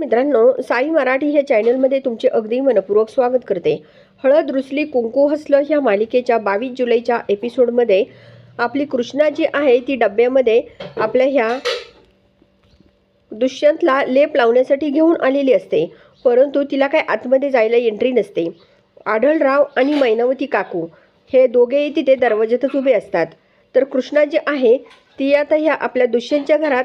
मित्रांनो साई मराठी ह्या चॅनलमध्ये तुमचे अगदी मनपूर्वक स्वागत करते. हळद रुसली कुंकू हसलं ह्या मालिकेच्या बावीस जुलैच्या एपिसोडमध्ये आपली कृष्णा जी आहे ती डब्यामध्ये आपल्या ह्या दुष्यंतला लेप लावण्यासाठी घेऊन आलेली असते. परंतु तिला काय आतमध्ये जायला एंट्री नसते. आढळराव आणि मैनावती काकू हे दोघेही तिथे दरवाज्यातच उभे असतात. तर कृष्णा जी आहे ती आता ह्या आपल्या दुष्यंतच्या घरात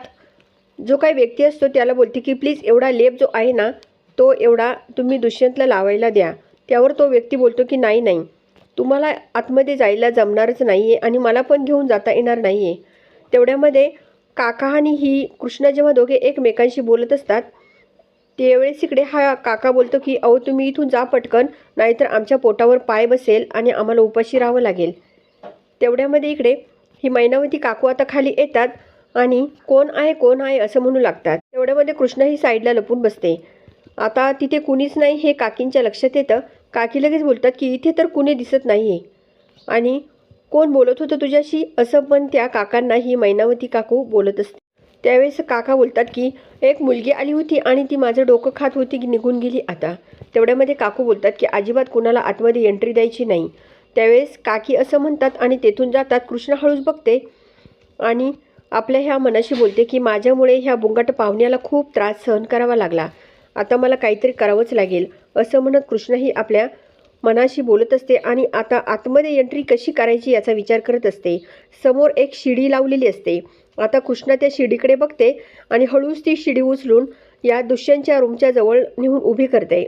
जो काही व्यक्ती असतो त्याला बोलते की प्लीज एवढा लेप जो आहे ना तो एवढा तुम्ही दुष्यंतला लावायला द्या. त्यावर तो व्यक्ती बोलतो की नाही नाही. तुम्हाला आतमध्ये जायला जमणारच नाही आहे आणि मला पण घेऊन जाता येणार नाही आहे तेवढ्यामध्ये काका आणि ही कृष्णा जेव्हा दोघे एकमेकांशी बोलत असतात त्यावेळेस इकडे हा काका बोलतो की अहो तुम्ही इथून जा पटकन नाहीतर आमच्या पोटावर पाय बसेल आणि आम्हाला उपाशी राहावं लागेल. तेवढ्यामध्ये इकडे ही मैनावती काकू आता खाली येतात. आणि कोण आहे कोण आहे असं म्हणू लागतात. तेवढ्यामध्ये कृष्णा ही साईडला लपून बसते. आता तिथे कुणीच नाही हे काकींच्या लक्षात येतं. काकी लगेच बोलतात की इथे तर कुणी दिसत नाही आहे आणि कोण बोलत होतं तुझ्याशी? असं पण त्या काकांना ही मैनावती काकू बोलत असते. त्यावेळेस काका बोलतात की एक मुलगी आली होती आणि ती माझं डोकं खात होती की निघून गेली आता. तेवढ्यामध्ये काकू बोलतात की अजिबात कुणाला आतमध्ये एंट्री द्यायची नाही. त्यावेळेस काकी असं म्हणतात आणि तेथून जातात. कृष्ण हळूच बघते आणि आपल्या ह्या मनाशी बोलते की माझ्यामुळे ह्या बुंगाट पाहुण्याला खूप त्रास सहन करावा लागला. आता मला काहीतरी करावंच लागेल असं म्हणत कृष्ण ही आपल्या मनाशी बोलत असते आणि आता आतमध्ये एंट्री कशी करायची याचा विचार करत असते. समोर एक शिडी लावलेली असते. आता कृष्णा त्या शिडीकडे बघते आणि हळूच ती शिडी उचलून या दुष्यांच्या रूमच्या जवळ नेऊन उभी करते.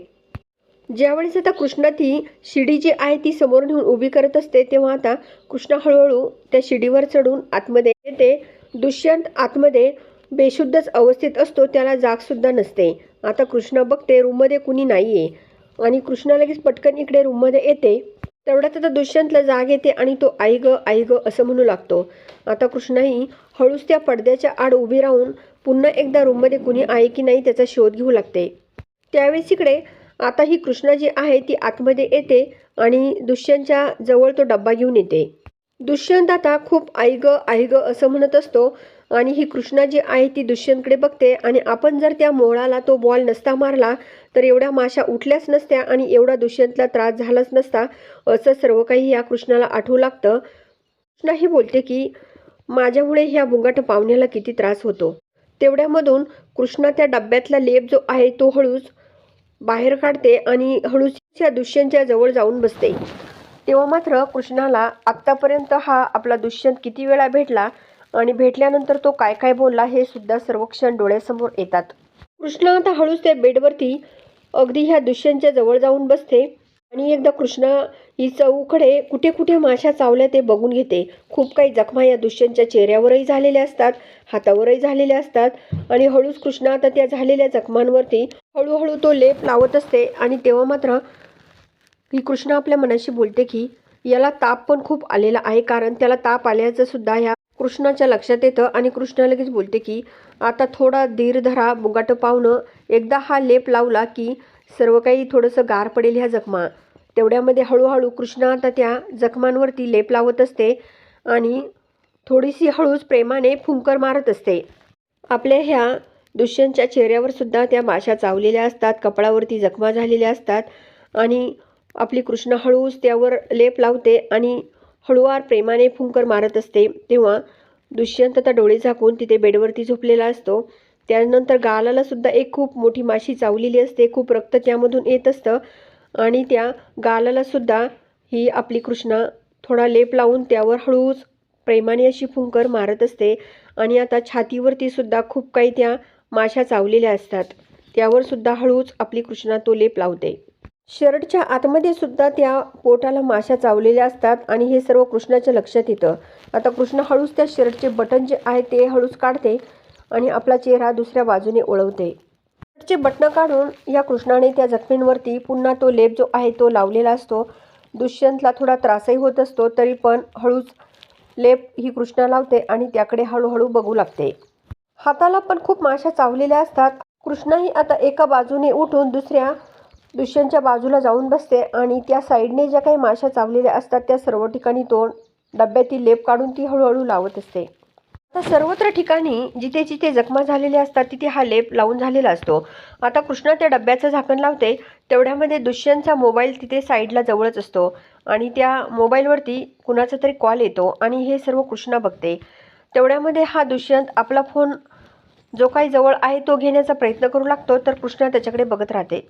ज्यावेळेस आता कृष्णा ती शिडी जी आहे ती समोर नेऊन उभी करत असते तेव्हा आता कृष्णा हळूहळू त्या शिडीवर चढून आतमध्ये येते. दुष्यंत आतमध्ये बेशुद्धच अवस्थेत असतो त्याला जागसुद्धा नसते. आता कृष्णा बघते रूममध्ये कुणी नाही आहे आणि कृष्णा लगेच पटकन इकडे रूममध्ये येते. तेवढ्यात आता दुष्यंतला जाग येते आणि तो आई ग आई ग असं म्हणू लागतो. आता कृष्णाही हळूच त्या पडद्याच्या आड उभी राहून पुन्हा एकदा रूममध्ये कुणी आहे की नाही त्याचा शोध घेऊ लागते. त्यावेळेस इकडे आता ही कृष्णा जी आहे ती आतमध्ये येते आणि दुष्यंतच्या जवळ तो डब्बा घेऊन येते. दुष्यंत आता खूप आई ग आई ग असं म्हणत असतो. आणि ही कृष्णा जी आहे ती दुष्यंतकडे बघते. आणि आपण जर त्या मोहळाला तो बॉल नसता मारला तर एवढ्या माशा उठल्याच नसत्या आणि एवढा दुष्यंतला त्रास झालाच नसता असं सर्व काही या कृष्णाला आठवू लागतं. कृष्णाही बोलते की माझ्यामुळे ह्या बुंगाट पाहुण्याला किती त्रास होतो. तेवढ्यामधून कृष्णा त्या डब्यातला लेप जो आहे तो हळूच बाहेर काढते आणि हळूच त्या दुष्यंतच्या जवळ जाऊन बसते. तेव्हा मात्र कृष्णाला आत्तापर्यंत हा आपला दुष्यंत किती वेळा भेटला आणि भेटल्यानंतर तो काय काय बोलला हे सुद्धा सर्व क्षण डोळ्यासमोर येतात. कृष्ण आता हळूच त्या बेडवरती अगदी ह्या दुष्यंतच्या जवळ जाऊन बसते आणि एकदा कृष्णा ही चौकडे कुठे कुठे माशा चावल्या ते बघून घेते. खूप काही जखमा या दुष्यंतच्या चेहऱ्यावरही झालेल्या असतात हातावरही झालेल्या असतात आणि हळूच कृष्णा आता त्या झालेल्या जखमांवरती हळूहळू तो लेप लावत असते आणि तेव्हा मात्र ही कृष्ण आपल्या मनाशी बोलते की याला ताप पण खूप आलेला आहे कारण त्याला ताप आल्याचं सुद्धा ह्या कृष्णाच्या लक्षात येतं आणि कृष्णा लगेच बोलते की आता थोडा धीर धरा बुगाट पावणं एकदा हा लेप लावला की सर्व काही थोडंसं गार पडेल ह्या जखमा. तेवढ्यामध्ये हळूहळू कृष्णा आता त्या जखमांवरती लेप लावत असते आणि थोडीशी हळूच प्रेमाने फुंकर मारत असते. आपल्या ह्या दुष्यंतच्या चेहऱ्यावर सुद्धा त्या माशा चावलेल्या असतात कपडावरती जखमा झालेल्या असतात आणि आपली कृष्ण हळूच त्यावर लेप लावते आणि हळूवार प्रेमाने फुंकर मारत असते. तेव्हा दुष्यंत आता डोळे झाकून तिथे बेडवरती झोपलेला असतो. त्यानंतर गालाला सुद्धा एक खूप मोठी माशी चावलेली असते. खूप रक्त त्यामधून येत असतं आणि त्या गालाला सुद्धा ही आपली कृष्णा थोडा लेप लावून त्यावर हळूच प्रेमाने अशी फुंकर मारत असते आणि आता छातीवरती सुद्धा खूप काही त्या माशा चावलेल्या असतात. त्यावर सुद्धा हळूच आपली कृष्णा तो लेप लावते. शर्टच्या आतमध्ये सुद्धा त्या पोटाला माशा चावलेल्या असतात आणि हे सर्व कृष्णाच्या लक्षात येतं. आता कृष्ण हळूच त्या शर्टचे बटन जे आहे ते हळूच काढते आणि आपला चेहरा दुसऱ्या बाजूने ओळवते. शर्टचे बटणं काढून या कृष्णाने त्या जखमींवरती पुन्हा तो लेप जो आहे तो लावलेला असतो. दुष्यंतला थोडा त्रासही होत असतो तरी पण हळूच लेप ही कृष्णा लावते आणि त्याकडे हळूहळू बघू लागते. हाताला पण खूप माशा चावलेल्या असतात. कृष्णाही आता एका बाजूने उठून दुसऱ्या दुष्यंतच्या बाजूला जाऊन बसते आणि त्या साईडने ज्या काही माशा चावलेल्या असतात त्या सर्व ठिकाणी तो डब्यातील लेप काढून ती हळूहळू लावत असते. आता सर्वत्र ठिकाणी जिथे जिथे जखमा झालेल्या असतात तिथे हा लेप लावून झालेला असतो. आता कृष्णा त्या डब्याचं झाकण लावते तेवढ्यामध्ये दुष्यंतचा मोबाईल तिथे साईडला जवळच असतो आणि त्या मोबाईलवरती कुणाचा तरी कॉल येतो आणि हे सर्व कृष्णा बघते. तेवढ्यामध्ये हा दुष्यंत आपला फोन जो काही जवळ आहे तो घेण्याचा प्रयत्न करू लागतो तर कृष्णा त्याच्याकडे बघत राहते.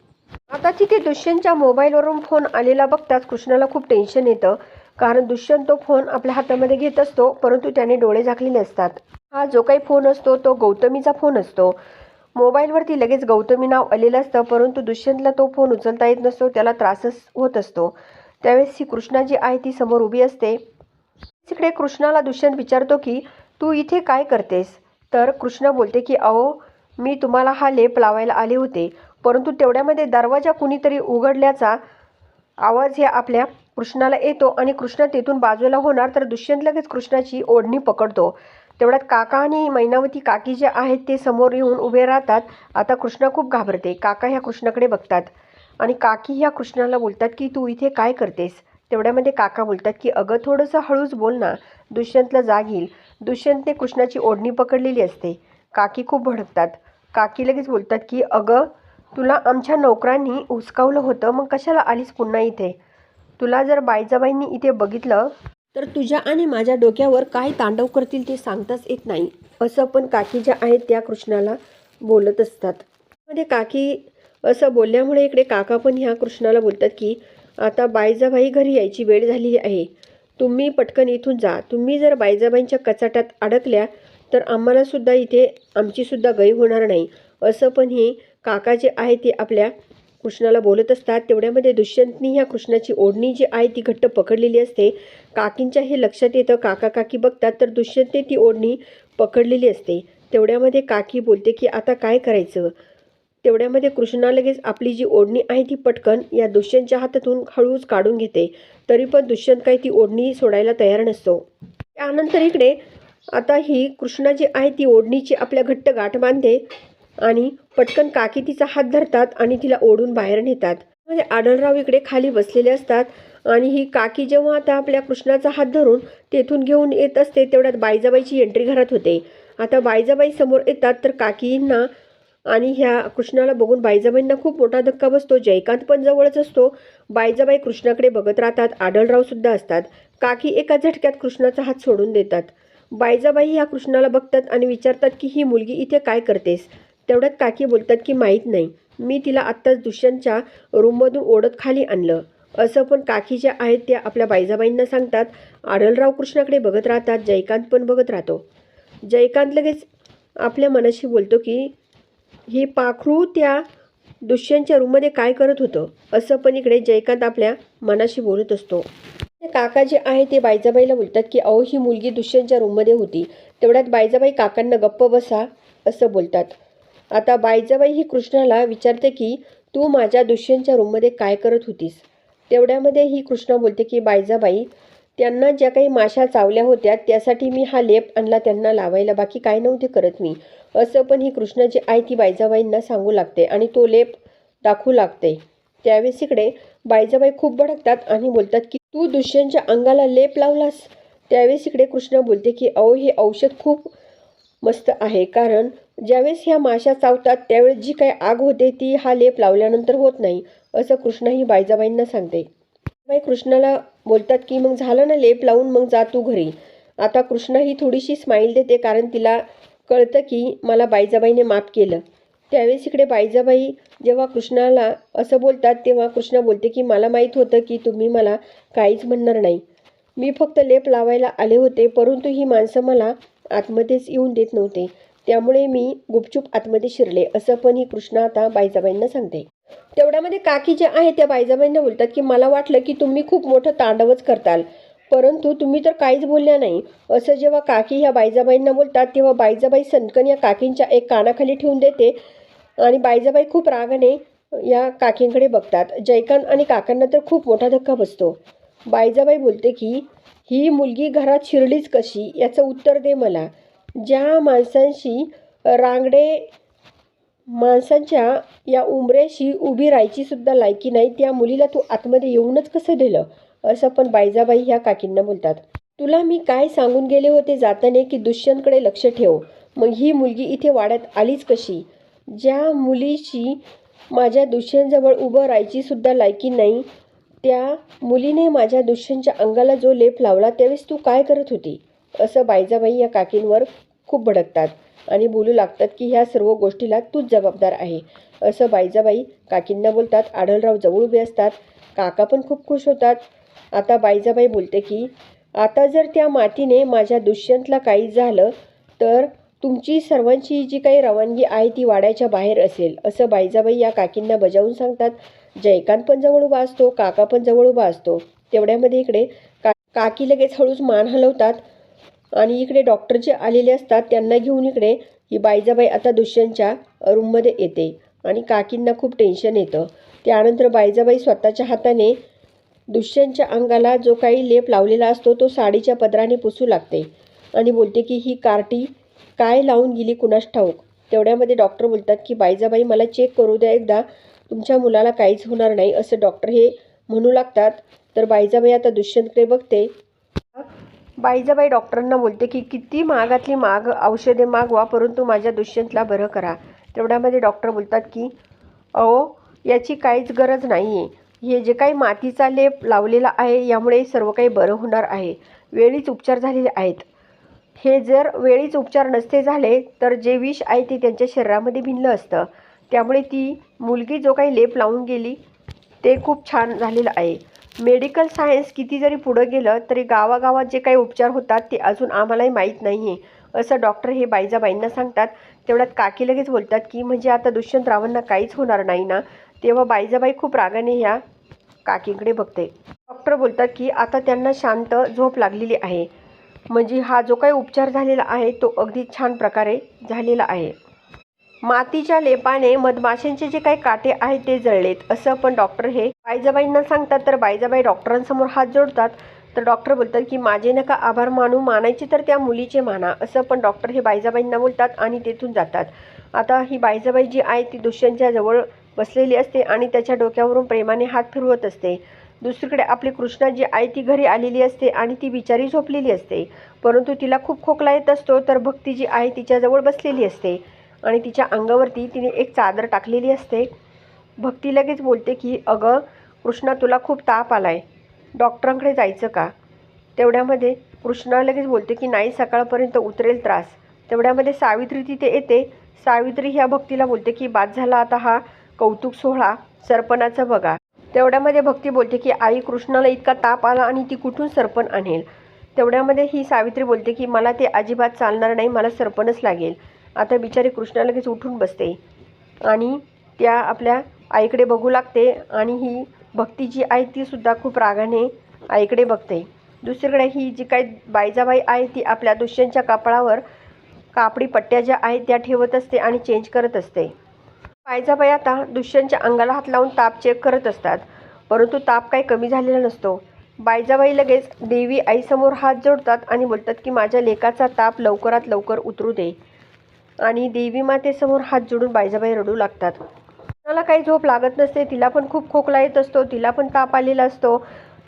आता तिथे दुष्यंतच्या मोबाईलवरून फोन आलेला बघताच कृष्णाला खूप टेन्शन येतं. कारण दुष्यंत तो फोन आपल्या हातामध्ये घेत असतो परंतु त्याने डोळे झाकलेले असतात. हा जो काही फोन असतो तो गौतमीचा फोन असतो. मोबाईलवरती लगेच गौतमी नाव आलेलं असतं परंतु दुष्यंतला तो फोन उचलता येत नसतो त्याला त्रासच होत असतो. त्यावेळेस ही कृष्णा जी आहे ती समोर उभी असते. तिकडे कृष्णाला दुष्यंत विचारतो की तू इथे काय करतेस? तर कृष्णा बोलते की अहो मी तुम्हाला हा लेप लावायला आले होते. परंतु तेवढ्यामध्ये दरवाजा कुणीतरी उघडल्याचा आवाज हे आपल्या कृष्णाला येतो आणि कृष्ण तेथून बाजूला होणार तर दुष्यंत लगेच कृष्णाची ओढणी पकडतो. तेवढ्यात काका आणि मैनावती काकी जे आहेत ते समोर येऊन उभे राहतात. आता कृष्णा खूप घाबरते. काका ह्या कृष्णाकडे बघतात. आणि काकी ह्या कृष्णाला बोलतात की तू इथे काय करतेस? तेवढ्यामध्ये काका बोलतात की अगं थोडंसं हळूच बोल ना. दुष्यंतला जाग येईल. दुष्यंतने कृष्णाची ओढणी पकडलेली असते. काकी खूप भडकतात. काकी लगेच बोलतात की अगं तुला आमच्या नोकरांनी हुसकावलं होतं मग कशाला आलीस पुन्हा इथे? तुला जर बायजाबाईंनी इथे बघितलं तर तुझ्या आणि माझ्या डोक्यावर काय तांडव करतील ते सांगताच येत नाही. असं पण काकी ज्या आहेत त्या कृष्णाला बोलत असतात. मध्ये काकी असं बोलल्यामुळे इकडे काका पण ह्या कृष्णाला बोलतात की आता बायजाबाई घरी यायची वेळ झालेली आहे. तुम्ही पटकन इथून जा. तुम्ही जर बायजाबाईंच्या कचाट्यात अडकल्या तर आम्हालासुद्धा इथे आमचीसुद्धा गय होणार नाही. असं पण ही काका जे आहे ते आपल्या कृष्णाला बोलत असतात. तेवढ्यामध्ये दुष्यंतनी ह्या कृष्णाची ओढणी जी आहे ती घट्ट पकडलेली असते. काकींच्या हे लक्षात येतं काका काकी बघतात तर दुष्यंतने ती ओढणी पकडलेली असते. तेवढ्यामध्ये काकी बोलते की आता काय करायचं? तेवढ्यामध्ये कृष्णा लगेच आपली जी ओढणी आहे ती पटकन या दुष्यंतच्या हातातून हळूच काढून घेते. तरी पण दुष्यंत काही ती ओढणी सोडायला तयार नसतो. त्यानंतर इकडे आता ही कृष्णा जी आहे ती ओढणीची आपल्या घट्ट गाठ बांधते. आणि पटकन काकी तिचा हात धरतात आणि तिला ओढून बाहेर नेतात. म्हणजे आढळराव इकडे खाली बसलेले असतात आणि ही काकी जेव्हा आता आपल्या कृष्णाचा हात धरून तेथून घेऊन येत असते तेवढ्यात बायजाबाईची एंट्री घरात होते. आता बायजाबाई समोर येतात तर काकींना आणि ह्या कृष्णाला बघून बायजाबाईंना खूप मोठा धक्का बसतो. जयकांत पण जवळच असतो. बायजाबाई कृष्णाकडे बघत राहतात. आढळरावसुद्धा असतात. काकी एका झटक्यात कृष्णाचा हात सोडून देतात. बायजाबाई ह्या कृष्णाला बघतात आणि विचारतात की ही मुलगी इथे काय करतेस? तेवढ्यात काकी बोलतात की माहीत नाही. मी तिला आत्ताच दुष्यंतच्या रूममधून ओढत खाली आणलं. असं पण काकी ज्या आहेत त्या आपल्या बायजाबाईंना सांगतात. आडलराव कृष्णाकडे बघत राहतात. जयकांत पण बघत राहतो. जयकांत लगेच आपल्या मनाशी बोलतो की ही पाखरू त्या दुष्यंतच्या रूममध्ये काय करत होतं? असं पण इकडे जयकांत आपल्या मनाशी बोलत असतो. ते काका जे आहे ते बायजाबाईला बोलतात की अहो ही मुलगी दुष्यंतच्या रूममध्ये होती. तेवढ्यात बायजाबाई काकांना गप्प बसा असं बोलतात. आता बायजाबाई ही कृष्णाला विचारते की तू माझ्या दुष्यंतच्या रूममध्ये काय करत होतीस? तेवढ्यामध्ये ही कृष्णा बोलते की बायजाबाई त्यांना ज्या काही माशा चावल्या होत्या त्यासाठी मी हा लेप आणला त्यांना लावायला. बाकी काय नव्हते करत मी. असं पण ही कृष्णाची जी आहे ती बायजाबाईंना सांगू लागते आणि तो लेप दाखवू लागते. त्यावेळेस इकडे बायजाबाई खूप भडकतात आणि बोलतात की तू दुष्यंतच्या अंगाला लेप लावलास? त्यावेळेस इकडे कृष्णा बोलते की अहो हे औषध खूप मस्त आहे. कारण ज्यावेळेस ह्या माशा चावतात त्यावेळेस जी काही आग होते ती हा लेप लावल्यानंतर होत नाही असं कृष्णा ही बायजाबाईंना सांगते. बाई कृष्णाला बोलतात की मग झालं ना लेप लावून मग जा तू घरी. आता कृष्णा ही थोडीशी स्माईल देते कारण तिला कळतं की मला बायजाबाईने माफ केलं. त्यावेळेस इकडे बायजाबाई जेव्हा कृष्णाला असं बोलतात तेव्हा कृष्णा बोलते की मला माहीत होतं की तुम्ही मला काहीच म्हणणार नाही. मी फक्त लेप लावायला आले होते परंतु ही माणसं मला आतमध्येच येऊन देत नव्हते. त्यामुळे मी गुपचूप आतमध्ये शिरले. असं पण ही कृष्णा आता बायजाबाईंना सांगते. तेवढ्यामध्ये काकी जे आहे त्या बायजाबाईंना बोलतात की मला वाटलं की तुम्ही खूप मोठं तांडवच करताल. परंतु तुम्ही तर काहीच बोलल्या नाही. असं जेव्हा काकी ह्या बायजाबाईंना बोलतात तेव्हा बायजाबाई सनकन या काकींच्या एक कानाखाली ठेवून देते आणि बायजाबाई खूप रागाने या काकींकडे बघतात. जयकांत आणि काकांना तर खूप मोठा धक्का बसतो. बायजाबाई बोलते की ही मुलगी घरात शिरलीच कशी? याचं उत्तर दे मला. ज्या माणसांशी रांगडे माणसांच्या या उंबऱ्याशी उभी राहायची सुद्धा लायकी नाही त्या मुलीला तू आतमध्ये येऊनच कसं दिलं? असं पण बायजाबाई ह्या काकींना बोलतात. तुला मी काय सांगून गेले होते जाताने की दुष्यंतकडे लक्ष ठेव? मग ही मुलगी इथे वाड्यात आलीच कशी? ज्या मुलीची माझ्या दुष्यंतजवळ उभं राहायची सुद्धा लायकी नाही त्या मुलीने माझ्या दुष्यंतच्या अंगाला जो लेप लावला त्यावेळेस तू काय करत होती? असं बायजाबाई या काकींवर खूप भडकतात आणि बोलू लागतात की ह्या सर्व गोष्टीला तूच जबाबदार आहे. असं बायजाबाई काकींना बोलतात. आढळराव जवळ उभे असतात. काका पण खूप खुश होतात. आता बायजाबाई बोलते की आता जर त्या मातीने माझ्या दुष्यंतला काही झालं तर तुमची सर्वांची जी काही रवानगी आहे ती वाड्याच्या बाहेर असेल असं बायजाबाई या काकींना बजावून सांगतात. जयकांत पण जवळ उभा असतो काका पण जवळ उभा असतो. तेवढ्यामध्ये इकडे का काकी लगेच हळूच मान हलवतात आणि इकडे डॉक्टर जे आलेले असतात त्यांना घेऊन इकडे ही बायजाबाई आता दुष्यंतच्या रूममध्ये येते आणि काकींना खूप टेन्शन येतं. त्यानंतर बायजाबाई स्वतःच्या हाताने दुष्यंतच्या अंगाला जो काही लेप लावलेला असतो तो साडीच्या पदराने पुसू लागते आणि बोलते की ही कार्टी काय लावून गेली कुणास ठाऊक? तेवढ्यामध्ये डॉक्टर बोलतात की बायजाबाई मला चेक करू द्या एकदा. तुमच्या मुलाला काहीच होणार नाही असं डॉक्टर हे म्हणू लागतात. तर बाईजाबाई आता दुष्यंतकडे बघते. बाईजाबाई डॉक्टरांना बोलते की किती महागातली माग औषधे मागवा परंतु माझ्या दुष्यंतला बरं करा. तेवढ्यामध्ये डॉक्टर बोलतात की अहो याची काहीच गरज नाही आहे हे जे काही मातीचा लेप लावलेला आहे यामुळे सर्व काही बरं होणार आहे. वेळीच उपचार झालेले आहेत. हे जर वेळीच उपचार नसते झाले तर जे विष आहे ते त्यांच्या शरीरामध्ये भिनलं असतं. त्यामुळे ती मुलगी जो काही लेप लावून गेली ते खूप छान झालेलं आहे. मेडिकल सायन्स किती जरी पुढं गेलं तरी गावागावात जे काही उपचार होतात ते अजून आम्हालाही माहीत नाही आहे असं डॉक्टर हे बाईजाबाईंना सांगतात. तेवढ्यात काकी लगेच बोलतात की म्हणजे आता दुष्यंत रावांना काहीच होणार नाही ना? तेव्हा बाईजाबाई खूप रागाने ह्या काकींकडे बघते. डॉक्टर बोलतात की आता त्यांना शांत झोप लागलेली आहे. म्हणजे हा जो काही उपचार झालेला आहे तो अगदी छान प्रकारे झालेला आहे. मातीच्या लेपाने मधमाशांचे जे काही काटे आहेत ते जळलेत. असं पण डॉक्टर हे बायजाबाईंना सांगतात. तर बायजाबाई डॉक्टरांसमोर हात जोडतात. तर डॉक्टर बोलतात की माझे नका आभार मानू. मानायचे तर त्या मुलीचे माना. असं पण डॉक्टर हे बायजाबाईंना बोलतात आणि तेथून जातात. आता ही बायजाबाई जी आहे ती दुष्यंतच्या जवळ बसलेली असते आणि त्याच्या डोक्यावरून प्रेमाने हात फिरवत असते. दुसरीकडे आपली कृष्णा जी आहे ती घरी आलेली असते आणि ती बिचारी झोपलेली असते. परंतु तिला खूप खोकला येत असतो. तर भक्ती जी आहे तिच्याजवळ बसलेली असते. आणि तिच्या अंगावरती तिने एक चादर टाकलेली असते. भक्ती लगेच बोलते की अगं कृष्णा तुला खूप ताप आलाय. डॉक्टरांकडे जायचं का? तेवढ्यामध्ये कृष्णा लगेच बोलते की नाही सकाळपर्यंत उतरेल त्रास. तेवढ्यामध्ये सावित्री तिथे येते. सावित्री ह्या भक्तीला बोलते की बाद झाला आता हा कौतुक सोहळा सरपणाचा बघा. तेवढ्यामध्ये भक्ती बोलते की आई कृष्णाला इतका ताप आला आणि ती कुठून सरपण आणेल? तेवढ्यामध्ये ही सावित्री बोलते की मला ते अजिबात चालणार नाही मला सरपणच लागेल. आता बिचारी कृष्णा लगेच उठून बसते. आणि त्या आपल्या आईकडे बघू लागते आणि ही भक्ती जी आहे तीसुद्धा खूप रागाने आईकडे बघते. दुसरीकडे ही जी काही बायजाबाई आहे ती आपल्या दुष्यांच्या कापडावर कापडी पट्ट्या ज्या आहेत त्या ठेवत असते आणि चेंज करत असते. बायजाबाई आता दुष्यांच्या अंगाला हात लावून ताप चेक करत असतात. परंतु ताप काही कमी झालेला नसतो. बायजाबाई लगेच देवी आईसमोर हात जोडतात आणि बोलतात की माझ्या लेकाचा ताप लवकरात लवकर उतरू दे. आणि देवी मातेसमोर हात जोडून बायजाबाई रडू लागतात. तिला काही झोप लागत नसते तिला पण खूप खोकला येत असतो तिला पण ताप आलेला असतो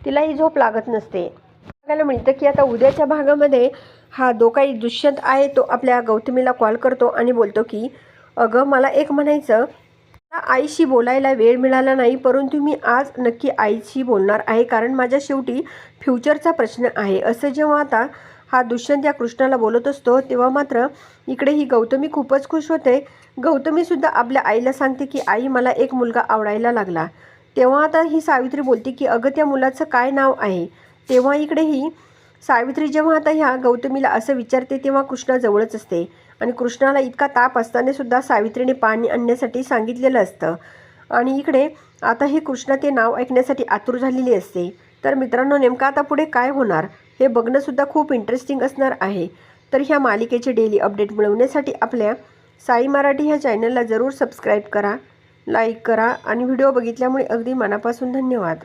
तिलाही झोप लागत नसते. बघायला मिळतं की आता उद्याच्या भागामध्ये हा जो काही दुष्यंत आहे तो आपल्या गौतमीला कॉल करतो आणि बोलतो की अगं मला एक म्हणायचं मला आईशी बोलायला वेळ मिळाला नाही परंतु मी आज नक्की आईशी बोलणार आहे कारण माझ्या शेवटी फ्युचरचा प्रश्न आहे. असं जेव्हा आता हा दुष्यंत या कृष्णाला बोलत असतो तेव्हा मात्र इकडे ही गौतमी खूपच खुश होते. गौतमीसुद्धा आपल्या आईला सांगते की आई मला एक मुलगा आवडायला लागला. तेव्हा आता ही सावित्री बोलते की अगं त्या मुलाचं काय नाव आहे? तेव्हा इकडे ही सावित्री जेव्हा आता ह्या गौतमीला असं विचारते तेव्हा कृष्णा जवळच असते. आणि कृष्णाला इतका ताप असताना सुद्धा सावित्रीने पाणी आणण्यासाठी सांगितलेलं असतं. आणि इकडे आता ही कृष्णा ते नाव ऐकण्यासाठी आतुर झालेली असते. तर मित्रांनो नेमकं आता पुढे काय होणार? हे बघणंसुद्धा खूप इंटरेस्टिंग असणार आहे. तर ह्या मालिकेचे डेली अपडेट मिळवण्यासाठी आपल्या साई मराठी ह्या चॅनलला जरूर सबस्क्राईब करा लाईक करा आणि व्हिडिओ बघितल्यामुळे अगदी मनापासून धन्यवाद.